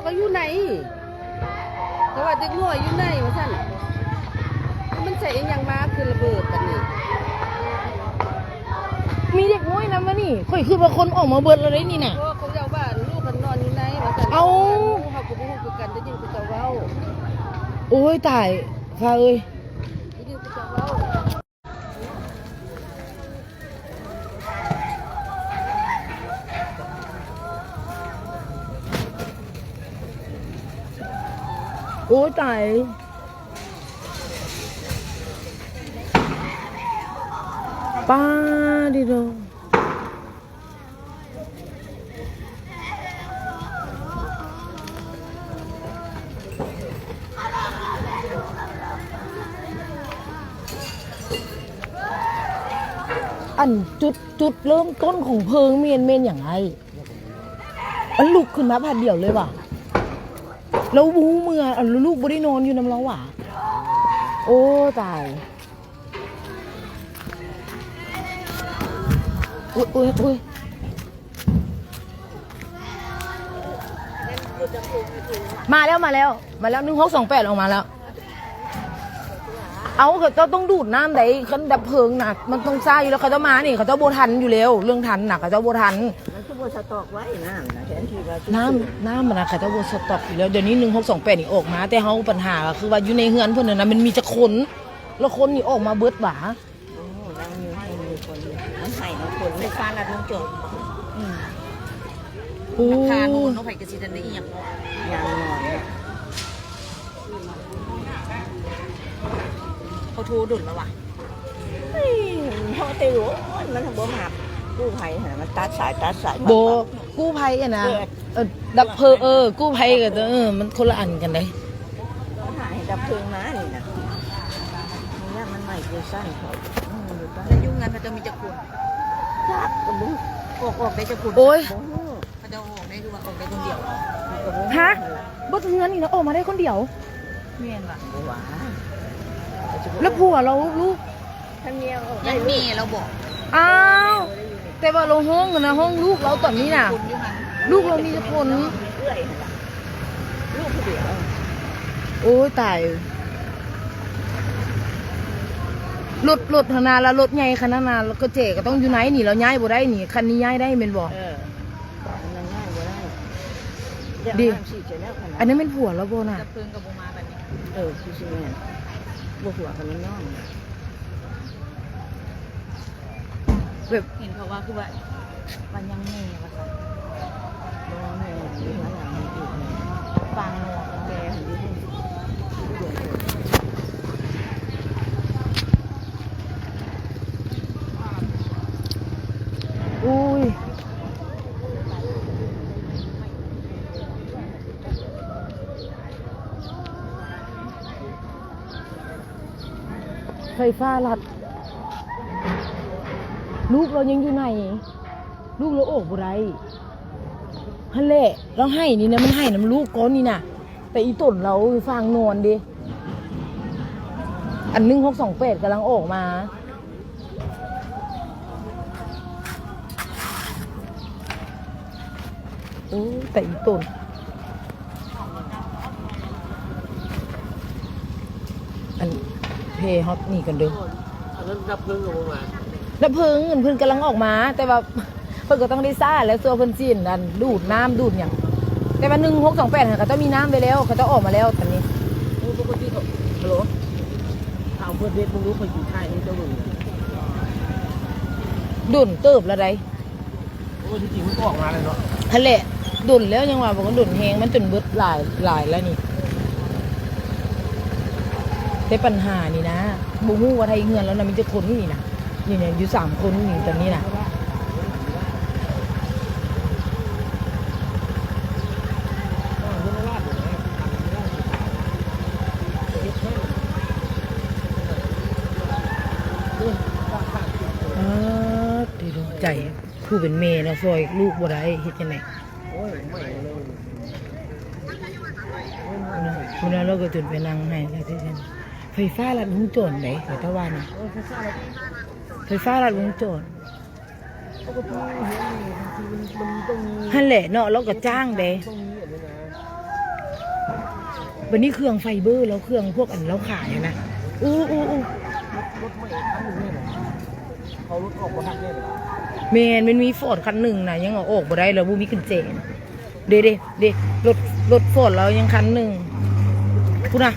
กก็อยู่ไหนแต่ว่าเด็กน้อยอยู่ไหนว่าซั่นมันใส่อีหยังมาคือระเบิดบัดนี้มีเด็กน้อยนำมานี่ข่อยคือว่าคนออกมาเบิดแล้วได้นี่น่ะ โอ้เขาเจ้าว่าลูกกันนอนอยู่ไหนว่าซั่นเอ้าเฮาก็บ่ฮู้คือกันได้ยินเขาเจ้าเว้า โอ้ยตายฟ้าเอ้ย อ้ยตายป้าดิโดอันจุดจุดเริ่มต้นของเพลิงเมียนเมนอย่างไร มันลุกขึ้นมาพัดเดี่ยวเลยว่ะ แล้วบูเมื่ออะแล้วลูกบ่ได้นอนอยู่น้ำเราหว่ะโอ้ตายอุ้ยอุ้ยอุ้ยมาแล้วมาแล้ว มาแล้วหนึ่งหกสองแปดออกมาแล้ว เอาเขาเจ้าต้องดูดน้ำไหนคันดับเพลิงหน่ะมันต้องซ่าอยู่แล้วเขาจ้ามานี่เขาจ้าโบทันอยู่แล้วเรื่องทันหน่ะเขาจ้าโบทัน มันคือบ่สต็อกไว้น้ำนะแทนที่ว่าน้ำน้ำมันนะค่ะถ้าวนสต็อกอยู่แล้วเดี๋ยวนี้หนึ่งหกสองแปดนี่ออกมา แต่เขาปัญหาก็คือว่าอยู่ในเฮือนเพื่อนนนะมันมีจะคนแล้วคนนี่ออกมาเบิดหวาโอ้นั่งอยู่ให้มีคนอยู่มันให้เนาะคนไฟฟ้าลัดวงจรโอ้คาโน่นน้องไผ่กระสิดันได้อีหยังยางนอนเนี่ยเขาโทรดุนแล้ววะเฮ้ยเขาเตรู้มันทำบ่มา กู้ภัยหั่นมันตัดสายตัดสายโบกู้ภัยอะนะเออดับเพลิงเออ กู้ภัยกับเออมันคนละอันกันเลยต้องหาให้ดับเพลิงมานี่นะนี่มันใหม่เกินสั้นเขาอืมอยู่ตั้งแล้วยุ่งงานเขาจะมีจะคุณจักกับบุ้งออกออกได้จะคุณโอ้ยบ่ฮู้เขาจะออกได้คือว่าออกได้คนเดียวกับบุ้งฮะบ่ถึงเงินนี่นะออกมาได้คนเดียวเมียนว่ะบ่หวาแล้วผัวเราลูกทำเนียงออกได้ยังลูมีกเราบอกอ้าว แต่ว่าเราห้องกันนะห้องลูกเราตอนนี้น่ะคุณอยู่หันลูกเรามีจะคนเอื้อยหั่นล่ะลูกผู้เดียวโอ้ยตายรถรถธนาแล้วรถใหญ่ขนาดนั้นแล้วก็เจ๊ก็ต้องอยู่ไหนนี่เราย้ายบ่ได้นี่คันนี้ย้ายได้แม่นบ่เออมันง่ายบ่ได้ดีเยวน้ำฉีดเสร็จแล้วขนาดอันนั้นเป็นผัวเราบ่น่ะจะเพิ่งกับโบมาแบบนี้เออคือสิแม่นบ่หัวกันมันน้อง แบบเห็นเขาว่าคือว่ามันยังมีว่าสันบ่แม่นอยู่ข้างหลังมันอีกแม่ฟังหนวกแกหันอยู่เดือนเดือนอุ้ยไฟฟ้าลัด ลูกเรายังอยู่ไหนลูกเราโอกบุไรฮันแหละเราให้นี่นะมันให้น้ำลูกก้อนนี่นะแต่อีตุ่นเราฟังนอนดิอันหนึ่งหกสองเป็ดกำลังออกมาโอ้แต่อีตุ่นอันเพฮอตนี่กันเด้อแล้วดับเพลิงออกมา แล้วเพิ่งเงินเพิ่งกำลังออกมา แต่ว่าเพิ่งก็ต้องได้ซ่าแล้วตัวเพิ่นจีนอันดูดน้ำดูดอย่างแต่ว่าหนึ่งหกสองแปดเขาจะมีน้ำไปแล้ว เขาจะออกมาแล้วตอนนี้โอ้ปกติเขาฮัลโหลข่าวเพื่อนเด็ดมึงรู้เขาอยู่ค่ายนี้เจ้ามึงดุนเติบแล้วไดโอ้ที่จริงมันก็ออกมาเลยเนาะทะเลดุนแล้วยังว่าบอกว่าดุนแหงมันจนเบิดหลายหลายแล้วนี่แต่ปัญหานี่นะบูฮู้ว่าไทยเงินแล้วนะมีจะคนนี่นะ นี่เนี่ยอยู่สามคนนี่ตอนนี้นะใจผู้เป็นเมย์เนาะซอยลูกบ่ได้เฮ็ดจังไดโอ้ยไม่เลยคุณน่ะเราก็จนไปนั่งให้แล้วที่นั่นไฟฟ้าลัดวงจรไหนเขาตะว่านะ ไฟฟ้าลัดวงจรปกติเห็นบางทีมันมันต้องมีหั่นแหละเนาะเราก็จ้างเด้ต้องมีอะไรนะบันนี้เครื่องไฟเบอร์แล้วเครื่องพวกอันเราขายนะอู้อู้อู้รถรถไม่เขารถออกมาทักเนี่ยเลยแมนมันมีฟอร์ดคันหนึ่งนะยังเอาออกมาได้แล้วบูมีกุญแจนเดเดเดรถรถฟอร์ดเรายังคันหนึ่งพูดนะ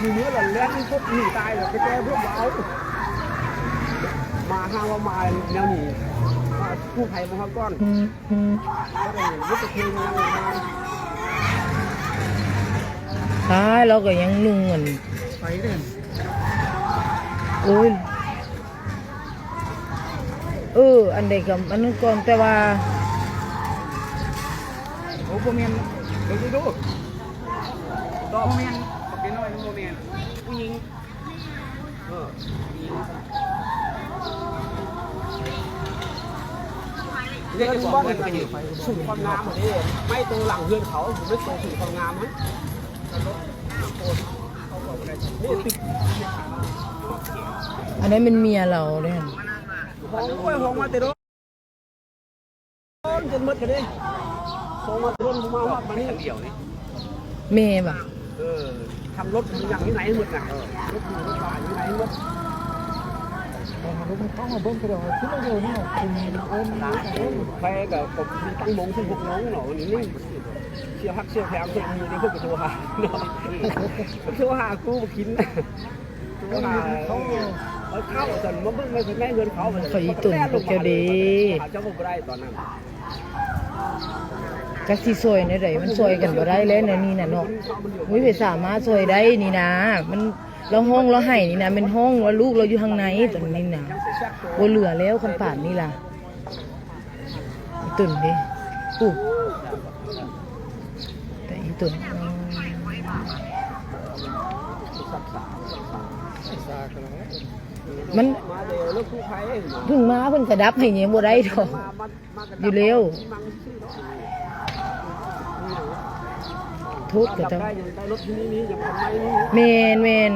มีเนื้อหล่นแล่พวกหนีตายเลยไปแก้พวกเอามาห้าว่ามาแนวหนีมากู้ภัยมาก้อนอืมอืมก็เลยยึดตะเพงยังมาใช่เราก็ยังนุ่งเหมือนไปเรื่อยโอ้ยเอออันใดกับอันนั้นก่อนแต่ว่า อ้โหเมียนเดี๋ยวดูต่อโมเมนปักเกน้อยโมเมนผู้หญิงเออเรียกว่าเป็นสูงความงามเหมือนนี้ไม่ตัวหลังเพื่อนเขาผมไม่ตัวสูงความงามมั้งนี่ติดอันนั้นเป็นเมียเราเนี่ยห้องกล้วยห้องมาเตโดนจนมืดกันดิ ห้องมาเตโดนมาว่ามานี่เดียวนี่เมย์แบบเออทำรถอย่างที่ไหนหมดน่ะรถอยู่รถบ้านที่ไหนหมดรถมันเข้ามาเบิ้ลกระโดดขึ้นมาเร็วเนี่ยคุณเอิ้นแพ้กับผมตั้งมงถึงหกโมงเนาะนี่นี่เชียวฮักเชียวแพมเชียวมีในพวกกระตัวหาเนาะเชียวหากูมากินตัวหาเขาเขาเข้าจนมาเบิ้งไม่ถึงแม่เงินเขาเจ้าบุกได้ตอนนั้น จักที่ซอยในใดมันซอยกันบ่ได้แล้วในะนี่น่ะเนาะมุ้ยไปสามารถซอยได้นี่นะ มันเราห้องเราให้นี่นะเป็นห้องว่าลูกเราอยู่ข้างในตอนนี้นะบ่เหลือแล้วคันป่านนี่ล่ะตุ่นดิปุ๊บแต่อีตุ่นมันเพิ่งมาเพิ่นกระดับให้ยังบ่ได้ดอกอยู่เร็ว ทษก็จับจะได้ยังได้รถที่นี่นี่ยังทำไมนี่แมนแมน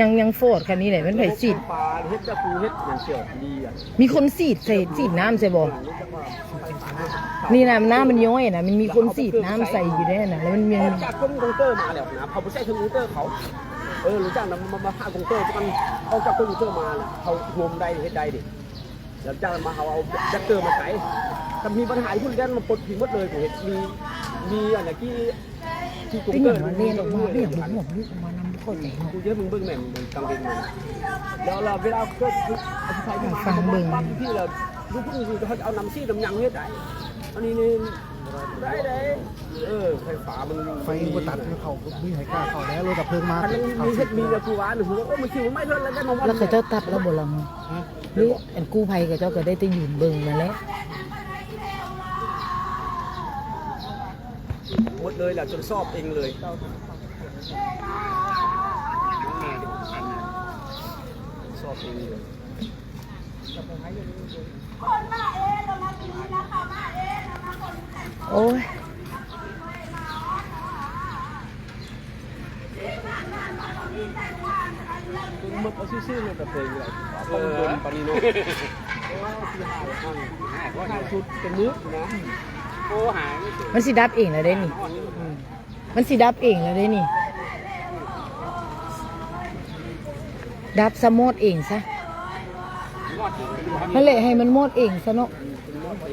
ยังยังโฟดคันนี้แหละมันไผสีดปลาเฮ็ดจะปูเฮ็ดอย่างเชียวดีอะมีคนสีดใส่สีดน้ำใส่บ่นี่นะน้ำมันย้อยนะมันมีคนสีดน้ำใส่อยู่ได้น่ะแล้วมันมีออกจากคนกงเตอร์มาแล้วนะเขาไม่ใช่คนกงเตอร์เขาเออรู้จักนะมามาพากงเตอร์กันเอาจากคนกงเตอร์มาน่ะเขาโฮมได้เฮ็ดได้ดิเดี๋ยวจ้างมาเขาเอาแจ็คเตอร์มาใส่ถ้ามีปัญหาพุ่นแดนมาปลดทิ้งหมดเลยผมเห็นมี มีอะไรที่ที่กงเป็นเตออย่างร์มันเล่นออกมาเป็นอย่างมันหมดลูกออกมานำเข้าใจเนาะกูเยอะมึงเบิ่งแม่มึงกางเกงมึงเดี๋ยวเราเวลาก็อธิบายที่มาปั๊บที่เราลูกพุ่งคือเขาจะเอาน้ำซี่น้ำยังเฮ็ดได้อันนี้นี่ได้เลยเออไฟฟ้ามันไฟก็ตัดเขาไมีให้กล้าเขาแล้วรถดับเพลิงมาคันมีเฮ็ดมีกับกูว่าหนูว่าโอ้มันคิวไม่เท่าแล้วได้มาวันแล้วเขาเจ้าตัดแล้วบ่ลังนี่อันกู้ภัยเขาเจ้าก็ได้แต่ยืนเบิ่งนั่นแหละ หมด เลยแหละจนสอบเองเลยสอบเองเลยโอ้ยมันเอาซื่อๆเลยแต่เพลงเลยต้องโดนปานิโนว่าหาชุดเป็นมืดนะ โอ้หายไม่ถึงมันสิดับเองแล้วได้นี่มันสิดับเองแล้วได้นี่ ดับสมอดเองซะนั่นแหละให้มันหมดเองซะเนาะ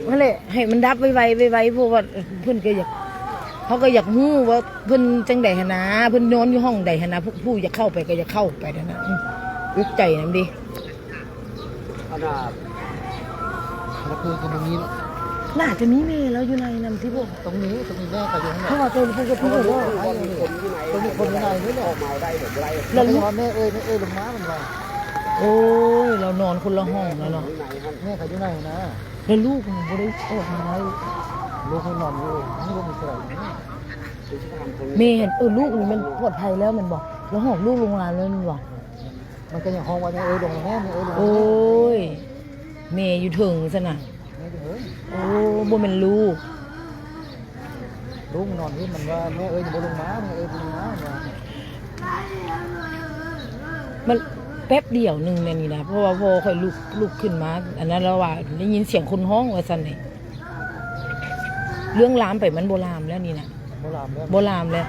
นั่นแหละให้มันดับไวๆไวๆเพราะว่าเพิ่นก็อยากเขาก็อยากฮู้ว่าเพิ่นจังใดหนนะเพิ่นนอนอยู่ห้องใดหนนะผู้ผู้อยากเข้าไปก็อยากเข้าไปนั่นนะอืมอึกใจนํดิขนาดแล้วคืนกันตรงนี้เนาะ น่าจะมีเมย์แล้วอยู่ในนำที่พวกตรงนี้ตรงนี้แม่ก็อยู่ข้างในเพราะว่าตัวผู้ก็เขาพูดรู้ว่าว่ามีคนที่ไหนตัวมีคนข้างในนี่แหละออกมาได้แบบไรแล้วลูกแม่เอ้ยแม่เอ้ยลงมามันว่าโอ้ยเรานอนคนละห้องแล้วเนาะที่ไหนครับแม่ก็อยู่ไหนนะแล้วลูกมันบ่ได้ออกมาไว้ลูกให้นอนอยู่นี่ก็มีสระนี่เมย์เห็นเออลูกนี่มันปลอดภัยแล้วมันบอกแล้วหอบลูกลงมาแล้วมันบอกมันก็ยังห้องว่าแม่เอ้ยลงแม่แม่เอ้ยลงโอ้ยเมแม่อยู่ถึงซะน่ะแม่จะเฮ้ย โอ้บ่แม่นลูกลุงนอนนี่มันว่าแม่เอ้ยจะบ่ลงมาแม่เอ้ยบ่ลงมาว่ามันแป๊บเดียวหนึงแม่นี่นะเพราะว่าพอค่อยลุกลุกขึ้นมา อันนั้นแล้วว่าได้ยินเสียงคนห้องว่าซั่นนี่เรื่องลามไปมันบ่ลามแล้วนี่นะบ่ลามแล้วบ่ลามแล้ว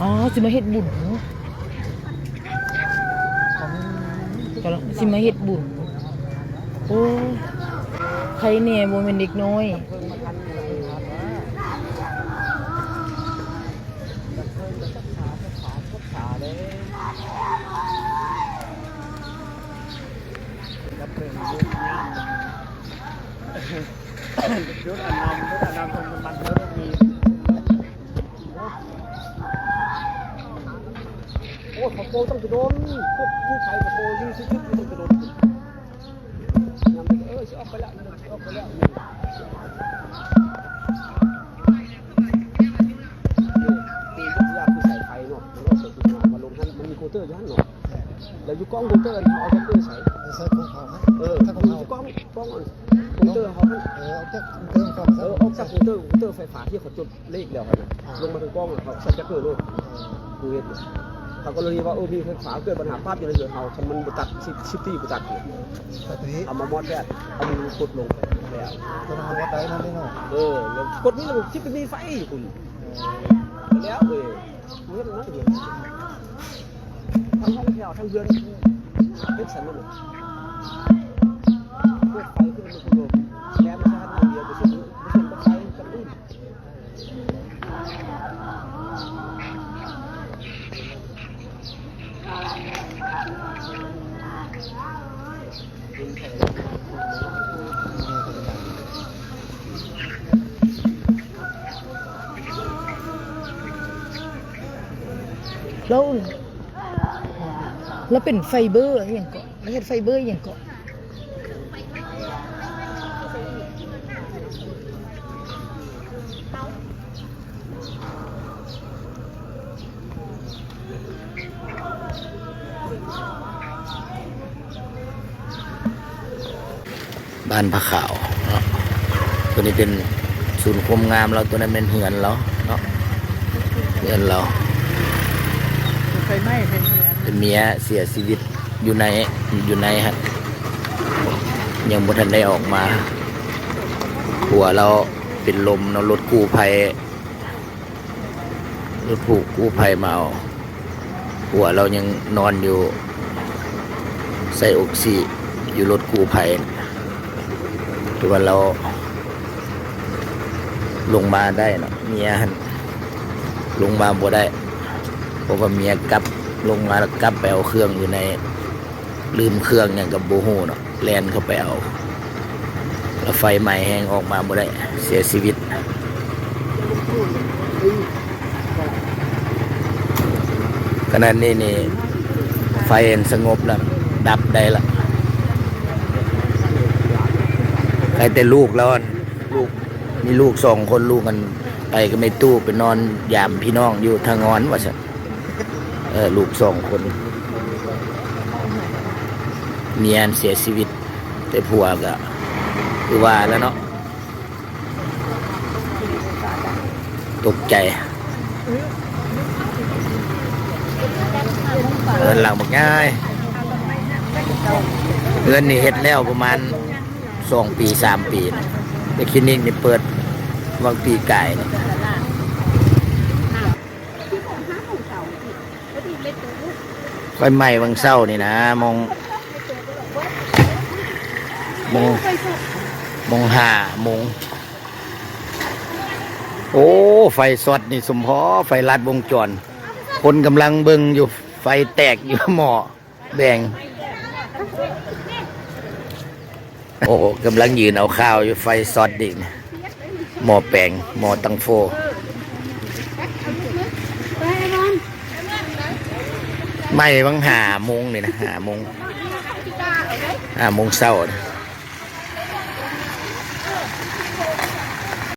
อ๋อสิมาเฮ็ดบุญของกำลังสิมาเฮ็ดบุญ โอ้ใครเนี่ยโมเมนเด็กน้อย เออออกจากโคเตอร์โคเตอร์ไฟฟ้าที่เขาจุดเลขแล้วครับลงมาถึงกล้องเขาใส่จักรเกอร์ด้วยดูเห็นเขาก็เลยว่าเออมีไฟฟ้าเกิดปัญหาภาพอยู่ในเรือเขาทำมันบตัดซิซิปตี้บตัดเนี่ยเอามามอดแดดเอามือกดลงแล้วตัวนั้นวัดได้นั่นได้เนาะเออแล้วกดนี่ระบบชิปเป็นมีไฟอยู่คุณแล้วเออมันก็นั่นเอง ทั้งห้องแถวทั้งเรือนเป็นสันนั่นเลยเปิดไฟขึ้นมาคุณลมแล้วมันจะให้มันเดียวไปสุดไม่ใช่ไฟกันอื่น แล้ว แล้วเป็นไฟเบอร์อหย่างเกาะแล้วเฮ็ดไฟเบอร์อหย่างเกาะบ้านพระขาวเนาะตัวนี้เป็นศูนย์ความงามเราตัวนั้นเป็นเหือนเราเนาะเหือนเรา ไฟไหม้เป็นเหมือนเป็นเมียเสียชีวิตอยู่ในอยู่ในฮะยังบ่ทันได้ออกมา หัวเราเป็นลมเนาะรถกู้ภัยรถผูกกู้ภัยมาเอาหัวเรายังนอนอยู่ ใส่อกซีอยู่รถกู้ภัยตัวาเราลงมาได้เนาะเมียลงมาบ่ได้เพราะว่าเมียกลับ ลงมาแล้วกลับไปเอาเครื่องอยู่ใน ลืมเครื่องอย่างกับโบฮูเนาะแลนเข้าไปเอาแล้วไฟใหม่แห้งออกมาบ่ได้เสียชีวิตขณะนี้นี่ ไฟสงบแล้ว ดับได้ละใครแต่ลูกแล้วลูกมีลูกสองคนลูกกัน ไปก็ไม่ตู้ไปนอนยามพี่น้องอยู่ทางงอนว่าสัน เออลูกสองคน เมียนเสียชีวิต แต่ผัวก็คือว่าแล้วเนาะตกใจเงินหลังบอกง่ายเงินนี่เฮ็ดแล้วประมาณสองปีสามปีนะแต่คลินิกนี่เปิดวางปีกายนะ ไฟไหม้วังเศร้านี่นะมองมองมองหามงโอ้ ไฟสดนี่สมพอไฟลัดวงจร คนกำลังเบิงอยู่ไฟแตกอยู่หม้อแบ่งโอ้กำลังยืนเอาข้าวอยู่ไฟสดดิหม้อแปลงหม้อตังโฟ ไม่บางหาโมงนี่นะหาโมงหาโมงเศร้านะ